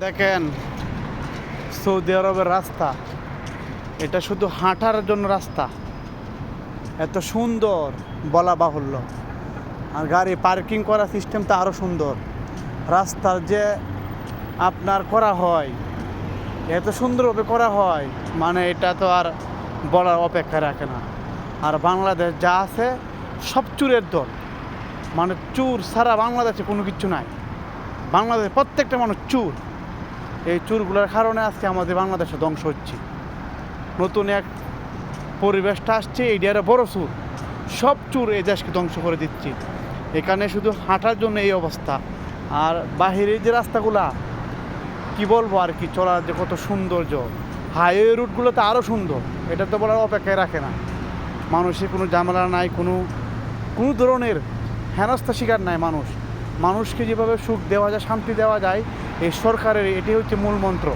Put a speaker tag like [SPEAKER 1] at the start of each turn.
[SPEAKER 1] দেখেন, সৌদি আরবের রাস্তা। এটা শুধু হাঁটার জন্য রাস্তা। এত সুন্দর বলা বাহুল্য। আর গাড়ি পার্কিং করার সিস্টেমটা আরও সুন্দর। রাস্তার যে আপনার করা হয়, এত সুন্দরভাবে করা হয় মানে এটা তো আর বলার অপেক্ষা রাখে না। আর বাংলাদেশ যা আছে, সব চুরের দল। মানে চুর সারা বাংলাদেশে কোনো কিছু নাই। বাংলাদেশে প্রত্যেকটা মানুষ চুর। এই চুরগুলোর কারণে আজকে আমাদের বাংলাদেশে ধ্বংস হচ্ছে। নতুন এক পরিবেশটা আসছে এইটার বড় চুর। সব চুর এই দেশকে ধ্বংস করে দিচ্ছে। এখানে শুধু হাঁটার জন্য এই অবস্থা। আর বাহিরের যে রাস্তাগুলা, কি বলব আর কি, চলার যে কত সৌন্দর্য। হাইওয়ে রুটগুলো তো আরও সুন্দর। এটা তো বলার অপেক্ষায় রাখে না। মানুষের কোনো ঝামেলা নাই, কোনো কোনো ধরনের হেনস্থা শিকার নাই মানুষ। মানুষকে যেভাবে সুখ দেওয়া যায় শান্তি দেওয়া যায় এই সরকারের এটি হচ্ছে মূল মন্ত্র।